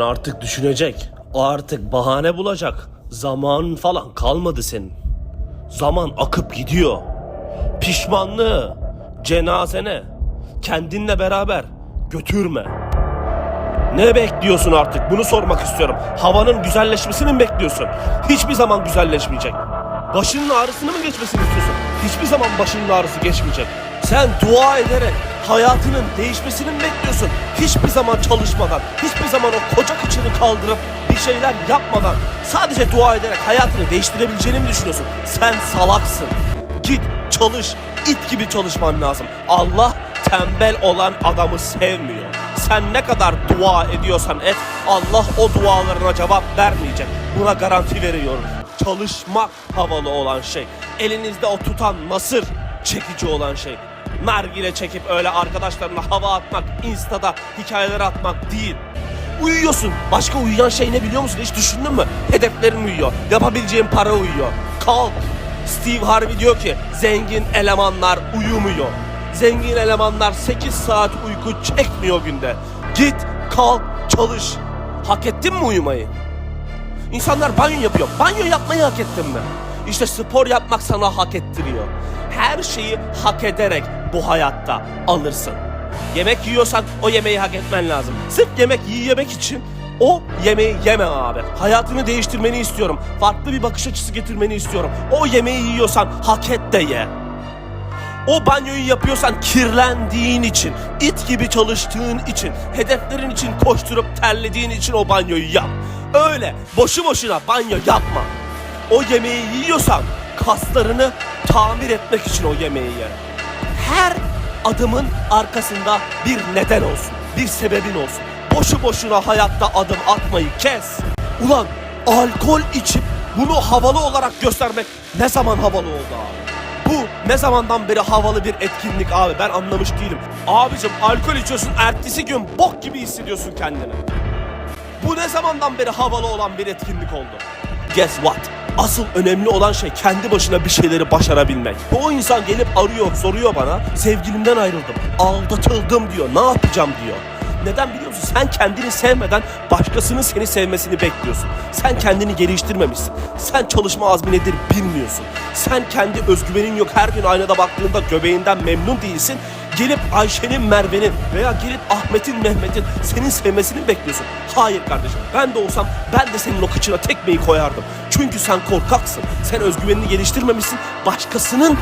Artık düşünecek. Artık bahane bulacak. Zaman falan kalmadı senin. Zaman akıp gidiyor. Pişmanlığı, cenazene, kendinle beraber götürme. Ne bekliyorsun artık? Bunu sormak istiyorum. Havanın güzelleşmesini mi bekliyorsun? Hiçbir zaman güzelleşmeyecek. Başının ağrısını mı geçmesini istiyorsun? Hiçbir zaman başının ağrısı geçmeyecek. Sen dua ederek hayatının değişmesini mi bekliyorsun? Hiçbir zaman çalışmadan, hiçbir zaman o koca kıçını kaldırıp bir şeyler yapmadan sadece dua ederek hayatını değiştirebileceğini mi düşünüyorsun? Sen salaksın. Git çalış, it gibi çalışman lazım. Allah tembel olan adamı sevmiyor. Sen ne kadar dua ediyorsan et, Allah o dualarına cevap vermeyecek. Buna garanti veriyorum. Çalışmak havalı olan şey. Elinizde o tutan masır çekici olan şey. Nargile çekip öyle arkadaşlarına hava atmak, instada hikayeler atmak değil. Uyuyorsun. Başka uyuyan şey ne biliyor musun? Hiç düşündün mü? Hedeflerin uyuyor. Yapabileceğin para uyuyor. Kalk. Steve Harvey diyor ki zengin elemanlar uyumuyor. Zengin elemanlar 8 saat uyku çekmiyor günde. Git, kalk, çalış. Hak ettin mi uyumayı? İnsanlar banyo yapıyor. Banyo yapmayı hak ettin mi? İşte spor yapmak sana hak ettiriyor. Her şeyi hak ederek bu hayatta alırsın. Yemek yiyorsan o yemeği hak etmen lazım. Sırf yemek yiyemek için o yemeği yeme abi. Hayatını değiştirmeni istiyorum. Farklı bir bakış açısı getirmeni istiyorum. O yemeği yiyorsan hak et de ye. O banyoyu yapıyorsan kirlendiğin için, it gibi çalıştığın için, hedeflerin için koşturup terlediğin için o banyoyu yap. Öyle boşu boşuna banyo yapma. O yemeği yiyorsan kaslarını tamir etmek için o yemeği ye. Her adımın arkasında bir neden olsun, bir sebebin olsun. Boşu boşuna hayatta adım atmayı kes. Ulan alkol içip bunu havalı olarak göstermek ne zaman havalı oldu abi? Bu ne zamandan beri havalı bir etkinlik abi ben anlamış değilim. Abicim alkol içiyorsun ertesi gün bok gibi hissediyorsun kendini. Bu ne zamandan beri havalı olan bir etkinlik oldu? Guess what? Asıl önemli olan şey kendi başına bir şeyleri başarabilmek. O insan gelip arıyor, soruyor bana. Sevgilimden ayrıldım, aldatıldım diyor. Ne yapacağım diyor. Neden biliyor musun? Sen kendini sevmeden başkasının seni sevmesini bekliyorsun. Sen kendini geliştirmemişsin. Sen çalışma azmi nedir bilmiyorsun. Sen kendi özgüvenin yok. Her gün aynada baktığında göbeğinden memnun değilsin. Gelip Ayşe'nin, Merve'nin veya gelip Ahmet'in, Mehmet'in senin sevmesini bekliyorsun. Hayır kardeşim. Ben de olsam ben de senin o kıçına tekmeyi koyardım. Çünkü sen korkaksın. Sen özgüvenini geliştirmemişsin. Başkasının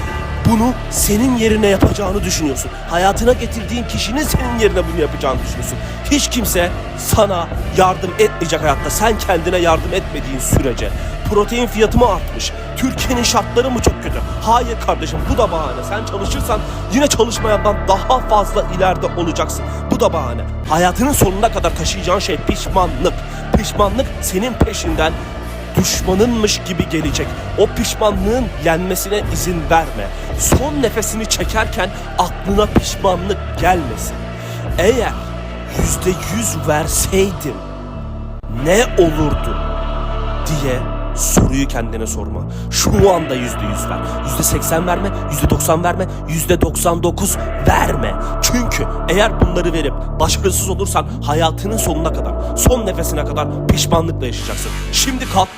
bunu senin yerine yapacağını düşünüyorsun. Hayatına getirdiğin kişinin senin yerine bunu yapacağını düşünüyorsun. Hiç kimse sana yardım etmeyecek hayatta. Sen kendine yardım etmediğin sürece. Protein fiyatı mı artmış? Türkiye'nin şartları mı çok kötü? Hayır kardeşim bu da bahane. Sen çalışırsan yine çalışmayandan daha fazla ileride olacaksın. Bu da bahane. Hayatının sonuna kadar taşıyacağın şey pişmanlık. Pişmanlık senin peşinden düşmanınmış gibi gelecek. O pişmanlığın yenmesine izin verme. Son nefesini çekerken aklına pişmanlık gelmesin. Eğer yüzde yüz verseydin ne olurdu diye soruyu kendine sorma. Şu anda yüzde yüz ver. Yüzde seksen verme, yüzde doksan verme, yüzde doksan dokuz verme. Çünkü eğer bunları verip başarısız olursan hayatının sonuna kadar, son nefesine kadar pişmanlıkla yaşayacaksın. Şimdi kalk